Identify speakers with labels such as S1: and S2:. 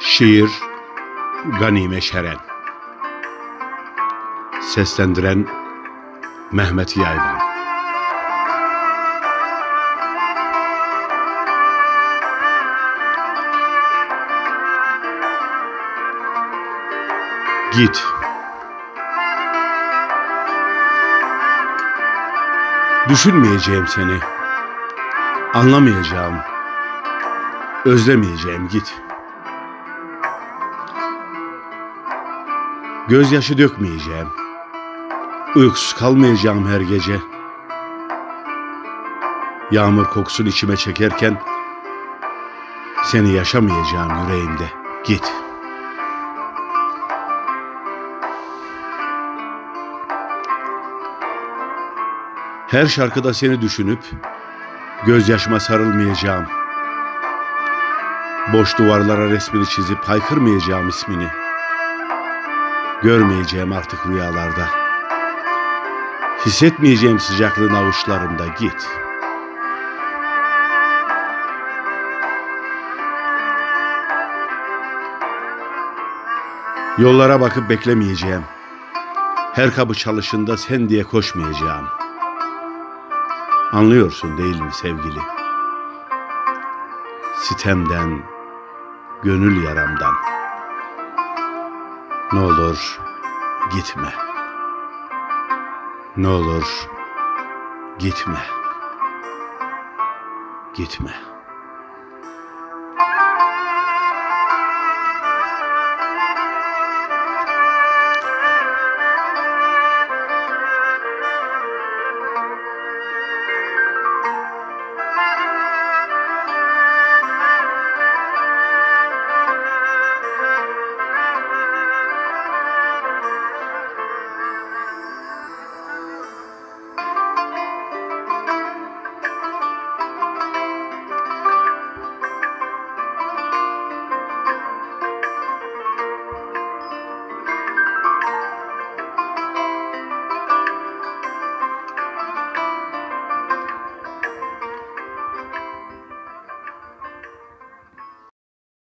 S1: Şiir Ganime Şeren. Seslendiren Mehmet Yayvan Git. Düşünmeyeceğim seni. Anlamayacağım. Özlemeyeceğim. Git Gözyaşı dökmeyeceğim. Uykusuz kalmayacağım her gece. Yağmur kokusunu içime çekerken seni yaşamayacağım yüreğimde. Git. Her şarkıda seni düşünüp gözyaşıma sarılmayacağım. Boş duvarlara resmini çizip haykırmayacağım ismini. Görmeyeceğim artık rüyalarda. Hissetmeyeceğim sıcaklığın avuçlarımda git. Yollara bakıp beklemeyeceğim. Her kapı çalışında sen diye koşmayacağım. Anlıyorsun değil mi sevgili? Sitemden, gönül yaramdan. Ne olur gitme. Ne olur gitme. Gitme.